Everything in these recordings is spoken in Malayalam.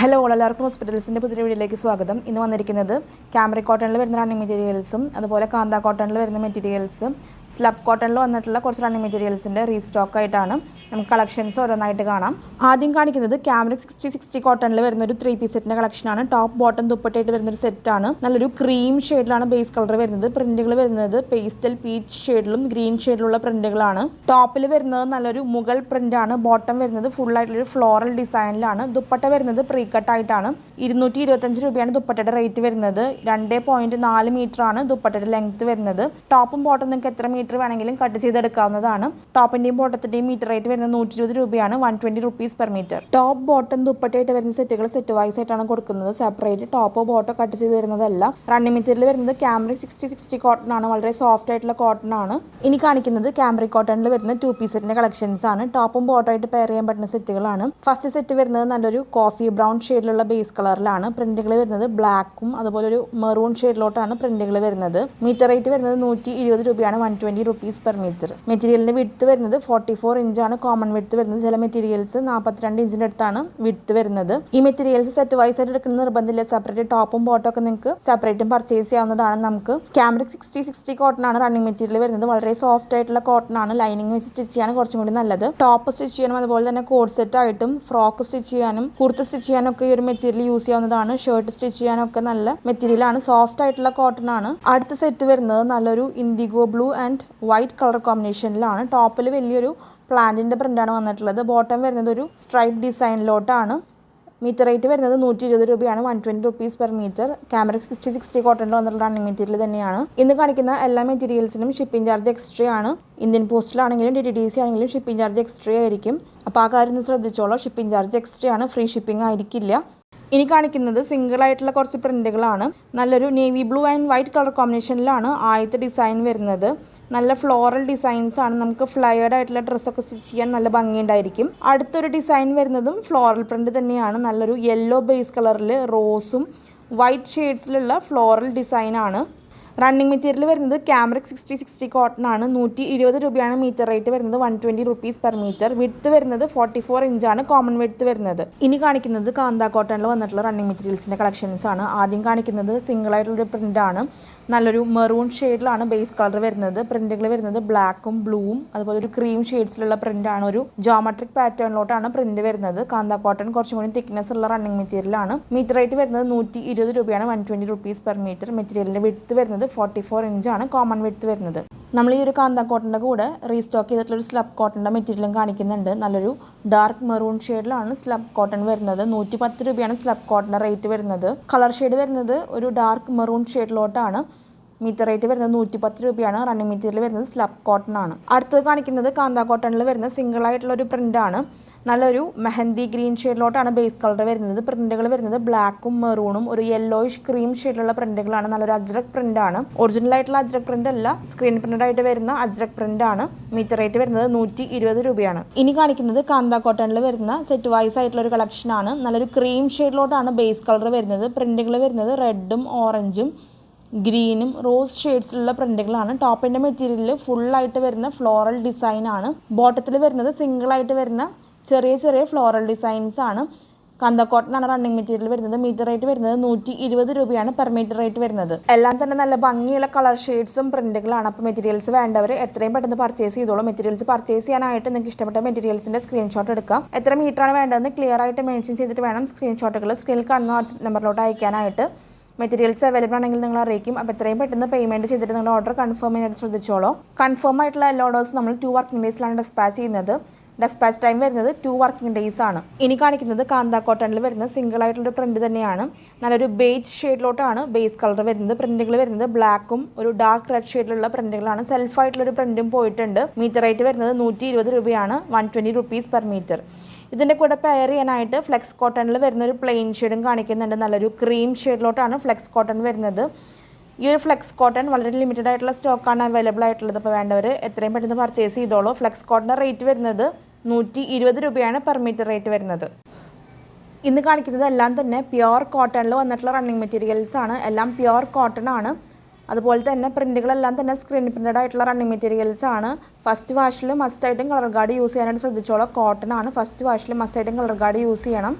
ഹലോ എല്ലാവർക്കും ഹോസ്പിറ്റൽസിന്റെ പുതിയ വീഡിയോയിലേക്ക് സ്വാഗതം. ഇന്ന് വന്നിരിക്കുന്നത് ക്യാമറ കോട്ടണിൽ വരുന്ന റണ്ണിങ് മെറ്റീരിയൽസും അതുപോലെ കാന്ത കോട്ടണിൽ വരുന്ന മെറ്റീരിയൽസും സ്ലബ് കോട്ടണിൽ വന്നിട്ടുള്ള കുറച്ച് റണ്ണിങ് മെറ്റീരിയൽസിന്റെ റീസ്റ്റോക്ക് ആയിട്ടാണ് നമുക്ക് കളക്ഷൻസ് ഓരോന്നായിട്ട് കാണാം. ആദ്യം കാണിക്കുന്നത് ക്യാമറ സിക്സ്റ്റി സിക്സ്റ്റി കോട്ടണിൽ വരുന്ന ഒരു ത്രീ പീസ് സെറ്റിന്റെ കളക്ഷനാണ് ടോപ്പ് ബോട്ടം ദുപ്പട്ടയായിട്ട് വരുന്നൊരു സെറ്റാണ് നല്ലൊരു ക്രീം ഷെയ്ഡിലാണ് ബേസ് കളർ വരുന്നത്. പ്രിന്റുകൾ വരുന്നത് പേസ്റ്റൽ പീച്ച് ഷെയ്ഡിലും ഗ്രീൻ ഷെയ്ഡിലുള്ള പ്രിന്റുകളാണ് ടോപ്പിൽ വരുന്നത് നല്ലൊരു മുഗൾ പ്രിന്റാണ് ബോട്ടം വരുന്നത് ഫുള്ളായിട്ടുള്ളൊരു ഫ്ലോറൽ ഡിസൈനിലാണ് ദുപ്പട്ട വരുന്നത് പ്രീ കട്ടായിട്ടാണ് ഇരുന്നൂറ്റി ഇരുപത്തഞ്ച് രൂപയാണ് ദുപ്പട്ടയുടെ റേറ്റ് വരുന്നത്. രണ്ട് പോയിന്റ് നാല് മീറ്റർ ആണ് ദുപ്പട്ടയുടെ ലെങ്ത് വരുന്നത്. ടോപ്പും ബോട്ടം നിങ്ങൾക്ക് എത്ര മീറ്റർ വേണമെങ്കിലും കട്ട് ചെയ്തെടുക്കാവുന്നതാണ്. ടോപ്പിന്റെയും ബോട്ടത്തിന്റെയും മീറ്റർ റേറ്റ് വരുന്നത് നൂറ്റി ഇരുപത് രൂപയാണ് one twenty rupees per metre top bottom ദുപ്പട്ടയായിട്ട് വരുന്ന സെറ്റുകൾ സെറ്റ് വൈസ് ആയിട്ടാണ് കൊടുക്കുന്നത്. സെപ്പറേറ്റ് ടോപ്പോ ബോട്ടോ കട്ട് ചെയ്ത് തരുന്നതല്ല. റണ്ണിംഗ് മെറ്റീരിയൽ വരുന്നത് ക്യാമറി സിക്സ്റ്റി സിക്സ്റ്റി കോട്ടൺ ആണ്. വളരെ സോഫ്റ്റ് ആയിട്ടുള്ള കോട്ടൺ ആണ്. ഇനി കാണിക്കുന്നത് ക്യാമറി കോട്ടണിൽ വരുന്ന ടു പീസ് കളക്ഷൻസ് ആണ്. ടോപ്പും ബോട്ടോ ആയിട്ട് പെയർ ചെയ്യാൻ പറ്റുന്ന സെറ്റുകളാണ് ഫസ്റ്റ് സെറ്റ് വരുന്നത് നല്ലൊരു കോഫി ബ്രൗൺ ഷെയ്ഡിലുള്ള ബേസ് കളറിലാണ് പ്രിന്റുകൾ വരുന്നത് ബ്ലാക്കും അതുപോലെ ഒരു മെറൂൺ ഷെയ്ഡിലോട്ടാണ് പ്രിന്റുകൾ വരുന്നത്. മീറ്റർ റേറ്റ് വരുന്നത് നൂറ്റി ഇരുപത് രൂപയാണ് one twenty rupees per metre മെറ്റീരിയലിന്റെ വിഡ്ത്ത് വരുന്നത് ഫോർട്ടി ഫോർ ഇഞ്ചാണ് കോമൺ വിഡ്ത്ത് വരുന്നത് ചില മെറ്റീരിയൽസ് നാൽപ്പത്തിരണ്ട് ഇഞ്ചിന്റെ അടുത്താണ് വിഡ്ത്ത് വരുന്നത്. ഈ മെറ്റീരിയൽസ് സെറ്റ് വൈസ് ആയിട്ട് എടുക്കുന്ന നിർബന്ധമില്ല. സെപ്പറേറ്റ് ടോപ്പും ബോട്ടും ഒക്കെ നിങ്ങൾക്ക് സെപ്പറേറ്റും പർച്ചേസ് ചെയ്യാവുന്നതാണ് നമുക്ക്. ക്യാമറ സിക്സ്റ്റി സിക്സ്റ്റി കോട്ടൺ ആണ് റണ്ണിംഗ് മെറ്റീരിയൽ വരുന്നത്. വളരെ സോഫ്റ്റ് ആയിട്ടുള്ള കോട്ടൺ ആണ്. ലൈനിങ് വെച്ച് സ്റ്റിച്ച് ചെയ്യാൻ കുറച്ചും കൂടി നല്ലത്. ടോപ്പ് സ്റ്റിച്ച് ചെയ്യാനും അതുപോലെ തന്നെ കോഡ് സെറ്റ് ആയിട്ടും ഫ്രോക്ക് സ്റ്റിച്ച് ചെയ്യാനും കുർത്ത സ്റ്റിച്ച് ചെയ്യാനും ഒക്കെ ഈ ഒരു മെറ്റീരിയൽ യൂസ് ചെയ്യാവുന്നതാണ്. ഷർട്ട് സ്റ്റിച്ച് ചെയ്യാനൊക്കെ നല്ല മെറ്റീരിയൽ ആണ്. സോഫ്റ്റ് ആയിട്ടുള്ള കോട്ടൺ ആണ്. അടുത്ത സെറ്റ് വരുന്നത് നല്ലൊരു indigo blue and white colour കോമ്പിനേഷനിലാണ് ടോപ്പിൽ വലിയൊരു പ്ലാന്റിന്റെ പ്രിന്റാണ് വന്നിട്ടുള്ളത്. ബോട്ടം വരുന്നത് ഒരു സ്ട്രൈപ്പ് ഡിസൈനിലോട്ടാണ് മീറ്റർ റേറ്റ് വരുന്നത് നൂറ്റി ഇരുപത് രൂപയാണ്. One twenty rupees per metre cambric sixty sixty കോട്ടണിൽ വന്നിട്ടുള്ള റണ്ണിങ് മെറ്റീരിയൽ തന്നെയാണ്. ഇന്ന് കാണിക്കുന്ന എല്ലാ മെറ്റീരിയൽസിനും ഷിപ്പിംഗ് ചാർജ് എക്സ്ട്രാ ആണ്. ഇന്ത്യൻ പോസ്റ്റിലാണെങ്കിലും ഡി ഡി സി ആണെങ്കിലും ഷിപ്പിംഗ് ചാർജ് എക്സ്ട്രാ ആയിരിക്കും. അപ്പോൾ ആ കാര്യം ശ്രദ്ധിച്ചോളൂ. ഷിപ്പിംഗ് ചാർജ് എക്സ്ട്രാ ആണ്. ഫ്രീ ഷിപ്പിംഗ് ആയിരിക്കില്ല. ഇനി കാണിക്കുന്നത് സിംഗിൾ ആയിട്ടുള്ള കുറച്ച് പ്രിന്റുകളാണ് നല്ലൊരു navy blue and white colour കോമ്പിനേഷനിലാണ് ആദ്യത്തെ ഡിസൈൻ വരുന്നത്. നല്ല ഫ്ലോറൽ ഡിസൈൻസ് ആണ്. നമുക്ക് ഫ്ലയേർഡ് ആയിട്ടുള്ള ഡ്രസ്സൊക്കെ സ്റ്റിച്ച് ചെയ്യാൻ നല്ല ഭംഗിയുണ്ടായിരിക്കും. അടുത്തൊരു ഡിസൈൻ വരുന്നതും ഫ്ലോറൽ പ്രിന്റ് തന്നെയാണ്. നല്ലൊരു യെല്ലോ ബേസ് കളറിൽ റോസും വൈറ്റ് ഷെയ്ഡ്സിലുള്ള ഫ്ലോറൽ ഡിസൈനാണ് റണ്ണിങ് മെറ്റീരിയൽ വരുന്നത് ക്യാമറക് സിക്സ്റ്റി സിക്സ്റ്റി കോട്ടൺ ആണ്. നൂറ്റി ഇരുപത് രൂപയാണ് മീറ്റർ റേറ്റ് വരുന്നത്. One twenty rupees per metre width വരുന്നത് ഫോർട്ടി ഫോർ ഇഞ്ചാണ് കോമൺ വിഡ്ത്ത് വരുന്നത്. ഇനി കാണിക്കുന്നത് കാന്ത കോട്ടണിൽ വന്നിട്ടുള്ള റണ്ണിങ് മെറ്റീരിയൽസിന്റെ കളക്ഷൻസ് ആണ്. ആദ്യം കാണിക്കുന്നത് സിംഗിൾ ആയിട്ടുള്ളൊരു പ്രിന്റ് ആണ്. നല്ലൊരു മെറൂൺ ഷെയ്ഡിലാണ് ബേസ് കളർ വരുന്നത്. പ്രിന്റുകൾ വരുന്നത് ബ്ലാക്കും ബ്ലൂവും അതുപോലെ ഒരു ക്രീം ഷെയ്ഡ്സിലുള്ള പ്രിന്റ് ആണ്. ഒരു ജോമെട്രിക് പാറ്റേണിലോട്ടാണ് പ്രിന്റ് വരുന്നത്. കാന്ത കോട്ടൺ കുറച്ചും കൂടി തിക്നെസ് ഉള്ള റണ്ണിങ് മെറ്റീരിയലാണ് മീറ്റർ റേറ്റ് വരുന്നത് നൂറ്റി ഇരുപത് രൂപയാണ് one twenty rupees per metre മെറ്റീരിയലിന്റെ വിഡ്ത്ത് വരുന്നത് ഫോർട്ടി ഫോർ ഇഞ്ചാണ് കോമൺ വിഡ്ത്ത് വരുന്നത്. നമ്മൾ ഈ ഒരു കാന്ത കോട്ടന്റെ കൂടെ റീസ്റ്റോക്ക് ചെയ്തിട്ടുള്ള ഒരു സ്ലബ് കോട്ടന്റെ മെറ്റീരിയലും കാണിക്കുന്നുണ്ട്. നല്ലൊരു ഡാർക്ക് മെറൂൺ ഷെയ്ഡിലാണ് സ്ലബ് കോട്ടൺ വരുന്നത്. നൂറ്റി പത്ത് രൂപയാണ് സ്ലബ് കോട്ടന്റെ റേറ്റ് വരുന്നത്. കളർ ഷെയ്ഡ് വരുന്നത് ഒരു ഡാർക്ക് മെറൂൺ ഷെയ്ഡിലോട്ടാണ് മീറ്റർ റേറ്റ് വരുന്നത് നൂറ്റി പത്ത് രൂപയാണ് റണ്ണിങ് മെറ്റീരിയൽ വരുന്നത് സ്ലബ് കോട്ടൺ ആണ്. അടുത്തത് കാണിക്കുന്നത് കാന്ത കോട്ടണിൽ വരുന്ന സിംഗിൾ ആയിട്ടുള്ള ഒരു പ്രിന്റ് ആണ്. നല്ലൊരു മെഹന്തി ഗ്രീൻ ഷെയ്ഡിലോട്ടാണ് ബേസ് കളർ വരുന്നത്. പ്രിന്റുകൾ വരുന്നത് ബ്ലാക്കും മെറൂണും ഒരു യെല്ലോയിഷ് ക്രീം ഷെയ്ഡിലുള്ള പ്രിന്റുകളാണ് നല്ലൊരു അജ്രക് ആണ്. ഒറിജിനൽ ആയിട്ടുള്ള അജ്രക് പ്രിന്റ് അല്ല സ്ക്രീൻ പ്രിന്റഡ് ആയിട്ട് വരുന്ന അജ്രക് ആണ്. മീറ്റർ റേറ്റ് വരുന്നത് നൂറ്റി ഇരുപത് രൂപയാണ്. ഇനി കാണിക്കുന്നത് കാന്ത കോട്ടണിൽ വരുന്ന സെറ്റ് വൈസ് ആയിട്ടുള്ള ഒരു കളക്ഷൻ ആണ്. നല്ലൊരു ക്രീം ഷെയ്ഡിലോട്ടാണ് ബേസ് കളർ വരുന്നത്. പ്രിന്റുകൾ വരുന്നത് റെഡും ഓറഞ്ചും ഗ്രീനും റോസ് ഷെയ്ഡ്സിലുള്ള പ്രിന്റുകളാണ്. ടോപ്പിന്റെ മെറ്റീരിയലിൽ ഫുള്ളായിട്ട് വരുന്ന ഫ്ലോറൽ ഡിസൈനാണ്. ബോട്ടത്തിൽ വരുന്നത് സിംഗിൾ ആയിട്ട് വരുന്ന ചെറിയ ചെറിയ ഫ്ലോറൽ ഡിസൈൻസ് ആണ് കന്തക്കോട്ടനാണ് റണ്ണിങ് മെറ്റീരിയൽ വരുന്നത്. മീറ്റർ റേറ്റ് വരുന്നത് നൂറ്റി ഇരുപത് രൂപയാണ് പെർ മീറ്റർ റേറ്റ് വരുന്നത്. എല്ലാം തന്നെ നല്ല ഭംഗിയുള്ള കളർ ഷെയ്ഡ്സും പ്രിന്റുകളാണ്. അപ്പോൾ മെറ്റീരിയൽസ് വേണ്ടവർ എത്രയും പെട്ടെന്ന് പർച്ചേസ് ചെയ്തോളൂ. മെറ്റീരിയൽസ് പർച്ചേസ് ചെയ്യാനായിട്ട് നിങ്ങൾക്ക് ഇഷ്ടപ്പെട്ട മെറ്റീരിയൽസിന്റെ സ്ക്രീൻഷോട്ട് എടുക്കാം. എത്ര മീറ്ററാണ് വേണ്ടതെന്ന് ക്ലിയർ ആയിട്ട് മെൻഷൻ ചെയ്തിട്ട് വേണം സ്ക്രീൻഷോട്ടുകൾ സ്ക്രീനിൽ കാണുന്ന വാട്സ്ആപ്പ് നമ്പറിലോട്ട് അയക്കാനായിട്ട്. മെറ്റീരിയൽസ് അവൈലബിൾ ആണെങ്കിൽ നിങ്ങൾ അറിയിക്കും. അപ്പോൾ എത്രയും പെട്ടെന്ന് പേയ്മെന്റ് ചെയ്തിട്ട് നിങ്ങൾ ഓർഡർ കൺഫേം ചെയ്യാനായിട്ട് ശ്രദ്ധിച്ചോളൂ. കൺഫേം ആയിട്ടുള്ള എല്ലാ ഓർഡേഴ്സ് നമ്മൾ ടു വർക്കിംഗ് ഡേയ്സിലാണ് ഡെസ്പാച്ച് ചെയ്യുന്നത്. ഡെസ്പാച്ച് ടൈം വരുന്നത് ടു വർക്കിംഗ് ഡേയ്സ് ആണ്. ഇനി കാണിക്കുന്നത് കാന്ത കോട്ടണിൽ വരുന്ന സിംഗിൾ ആയിട്ടുള്ള പ്രിന്റ് തന്നെയാണ്. നല്ലൊരു ബേജ് ഷെയ്ഡിലോട്ടാണ് ബേസ് കളർ വരുന്നത് പ്രിന്റുകൾ വരുന്നത് ബ്ലാക്കും ഒരു ഡാർക്ക് റെഡ് ഷെയ്ഡിലുള്ള പ്രിന്റുകളാണ് സെൽഫ് ആയിട്ടുള്ള ഒരു പ്രിന്റും പോയിട്ടുണ്ട്. മീറ്റർ റേറ്റ് വരുന്നത് നൂറ്റി രൂപയാണ്. വൺ ട്വന്റി പെർ മീറ്റർ ഇതിന്റെ കൂടെ പെയർ ചെയ്യാനായിട്ട് ഫ്ലെക്സ് കോട്ടണിൽ വരുന്ന ഒരു പ്ലെയിൻ ഷെയ്ഡും കാണിക്കുന്നുണ്ട്. നല്ലൊരു ക്രീം ഷെയ്ഡിലോട്ടാണ് ഫ്ലെക്സ് കോട്ടൺ വരുന്നത്. ഈ ഒരു ഫ്ലെക്സ് കോട്ടൺ വളരെ ലിമിറ്റഡ് ആയിട്ടുള്ള സ്റ്റോക്കാണ് അവൈലബിൾ ആയിട്ടുള്ളത്. അപ്പോൾ വേണ്ടവർ എത്രയും പെട്ടെന്ന് പർച്ചേസ് ചെയ്തോളൂ. ഫ്ലെക്സ് കോട്ടന്റെ റേറ്റ് വരുന്നത് നൂറ്റി ഇരുപത് രൂപയാണ് പെർ മീറ്റർ റേറ്റ് വരുന്നത്. ഇന്ന് കാണിക്കുന്നത് എല്ലാം തന്നെ പ്യുവർ കോട്ടണിൽ വന്നിട്ടുള്ള റണ്ണിങ് മെറ്റീരിയൽസ് ആണ്. എല്ലാം പ്യുവർ കോട്ടൺ ആണ്. അതുപോലെ തന്നെ പ്രിന്റുകളെല്ലാം തന്നെ സ്ക്രീൻ പ്രിന്റഡ് ആയിട്ടുള്ള റണ്ണിങ് മെറ്റീരിയൽസ് ആണ്. ഫസ്റ്റ് വാഷിൽ മസ്റ്റായിട്ടും കളർ ഗാർഡ് യൂസ് ചെയ്യാനായിട്ട് ശ്രദ്ധിച്ചോളാം. കോട്ടൺ ആണ് ഫസ്റ്റ് വാഷിൽ മസ്റ്റായിട്ടും കളർ ഗാർഡ് യൂസ് ചെയ്യണം.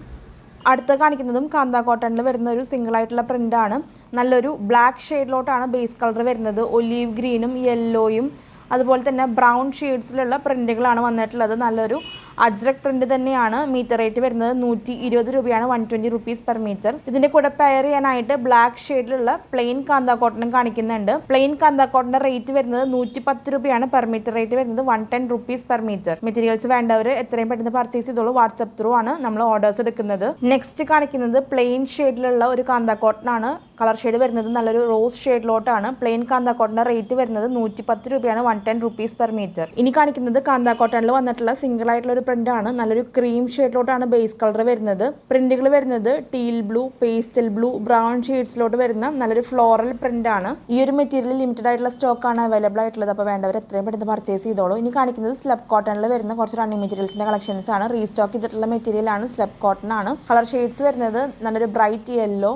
അടുത്ത് കാണിക്കുന്നതും കാന്ത കോട്ടണിൽ വരുന്ന ഒരു സിംഗിൾ ആയിട്ടുള്ള പ്രിന്റാണ് നല്ലൊരു ബ്ലാക്ക് ഷെയ്ഡിലോട്ടാണ് ബേസ് കളർ വരുന്നത്. ഒലീവ് ഗ്രീനും യെല്ലോയും അതുപോലെ തന്നെ ബ്രൗൺ ഷെയ്ഡ്സിലുള്ള പ്രിന്റുകളാണ് വന്നിട്ടുള്ളത്. നല്ലൊരു അജ്രക് പ്രിന്റ് തന്നെയാണ് മീറ്റർ റേറ്റ് വരുന്നത്. നൂറ്റി ഇരുപത് രൂപയാണ് one twenty rupees per metre ഇതിന്റെ കൂടെ പെയർ ചെയ്യാനായിട്ട് ബ്ലാക്ക് ഷെയ്ഡിലുള്ള പ്ലെയിൻ കാന്ത കോട്ടനും കാണിക്കുന്നുണ്ട്. പ്ലെയിൻ കാന്ത കോട്ടന്റെ റേറ്റ് വരുന്നത് നൂറ്റി പത്ത് രൂപയാണ് പെർ മീറ്റർ റേറ്റ് വരുന്നത് one ten rupees per metre materials വേണ്ടവർ എത്രയും പെട്ടെന്ന് പർച്ചേസ് ചെയ്തോളൂ. വാട്സപ്പ് ത്രൂ ആണ് നമ്മൾ ഓർഡേഴ്സ് എടുക്കുന്നത്. നെക്സ്റ്റ് കാണിക്കുന്നത് പ്ലെയിൻ ഷെയ്ഡിലുള്ള ഒരു കാന്ത കോട്ടൺ ആണ്. കളർ ഷെയ്ഡ് വരുന്നത് നല്ലൊരു റോസ് ഷെയ്ഡിലോട്ടാണ് പ്ലെയിൻ കാന്ത കോട്ടന്റെ റേറ്റ് വരുന്നത് നൂറ്റി പത്ത് രൂപയാണ് one ten rupees per metre ഇനി കാണിക്കുന്നത് കാന്ത കോട്ടണിൽ വന്നിട്ടുള്ള സിംഗിൾ ആയിട്ടുള്ള ഒരു പ്രിന്റ് ആണ് നല്ലൊരു ക്രീം ഷെയ്ഡിലോട്ടാണ് ബേസ് കളർ വരുന്നത്. പ്രിന്റുകൾ വരുന്നത് teal blue pastel blue brown ഷെയ്ഡ്സിലോട്ട് വരുന്ന നല്ലൊരു ഫ്ലോറൽ പ്രിന്റ് ആണ്. ഈ ഒരു മെറ്റീരിയൽ ലിമിറ്റഡ് ആയിട്ടുള്ള സ്റ്റോക്ക് ആണ് അവൈലബിൾ ആയിട്ടുള്ളത്. അപ്പോൾ വേണ്ടവർ എത്രയും പെട്ടെന്ന് പർച്ചേസ് ചെയ്തോളൂ. ഇനി കാണിക്കുന്നത് സ്ലബ് കോട്ടണിൽ വരുന്ന കുറച്ച് റണ്ണിങ് മെറ്റീരിയൽസിന്റെ കളക്ഷൻസ് ആണ്. റീസ്റ്റോക്ക് ചെയ്തിട്ടുള്ള മെറ്റീരിയൽ ആണ് സ്ലബ് കോട്ടൺ ആണ്. കളർ ഷെയ്ഡ്സ് വരുന്നത് നല്ലൊരു ബ്രൈറ്റ് യെല്ലോ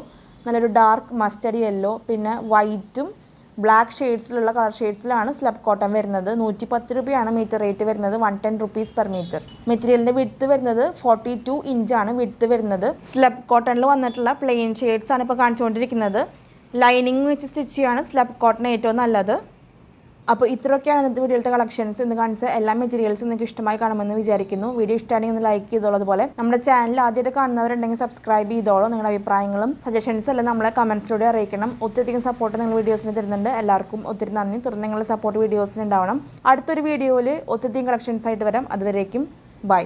നല്ലൊരു ഡാർക്ക് മസ്റ്റഡ് യെല്ലോ പിന്നെ വൈറ്റും ബ്ലാക്ക് ഷെയ്ഡ്സിലുള്ള കളർ ഷെയ്ഡ്സിലാണ് സ്ലബ് കോട്ടൺ വരുന്നത്. നൂറ്റി പത്ത് രൂപയാണ് മീറ്റർ റേറ്റ് വരുന്നത്. One ten rupees per metre മെറ്റീരിയലിന്റെ വിഡ്ത്ത് വരുന്നത് ഫോർട്ടി ടു ഇഞ്ചാണ് വിഡ്ത്ത് വരുന്നത്. സ്ലബ് കോട്ടണിൽ വന്നിട്ടുള്ള പ്ലെയിൻ ഷെയ്ഡ്സ് ആണ് ഇപ്പോൾ കാണിച്ചുകൊണ്ടിരിക്കുന്നത്. ലൈനിങ് വെച്ച് സ്റ്റിച്ച് ചെയ്യാണ് സ്ലബ് കോട്ടൺ ഏറ്റവും നല്ലത്. അപ്പോൾ ഇത്രയൊക്കെയാണ് ഇന്നത്തെ വീഡിയോയിലത്തെ കളക്ഷൻസ് ഇന്ന് കാണിച്ച എല്ലാ മെറ്റീരിയൽസും നിങ്ങൾക്ക് ഇഷ്ടമായി കാണുമെന്ന് വിചാരിക്കുന്നു. വീഡിയോ ഇഷ്ടമാണെങ്കിൽ ഒന്ന് ലൈക്ക് ചെയ്തോളൂ അതുപോലെ. നമ്മുടെ ചാനൽ ആദ്യമായിട്ട് കാണുന്നവരുണ്ടെങ്കിൽ സബ്സ്ക്രൈബ് ചെയ്തോളൂ. നിങ്ങളുടെ അഭിപ്രായങ്ങളും സജഷൻസ് എല്ലാം നമ്മളെ കമൻസിലൂടെ അറിയിക്കണം. ഒത്തിരിയധികം സപ്പോർട്ട് നിങ്ങൾ വീഡിയോസിന് തരുന്നുണ്ട്. എല്ലാവർക്കും ഒത്തിരി നന്ദി. തുടർന്ന് നിങ്ങളുടെ സപ്പോർട്ട് വീഡിയോസിന് ഉണ്ടാവണം. അടുത്തൊരു വീഡിയോയിൽ ഒത്തിരിയധികം കളക്ഷൻസ് ആയിട്ട് വരാം. അതുവരേക്കും ബൈ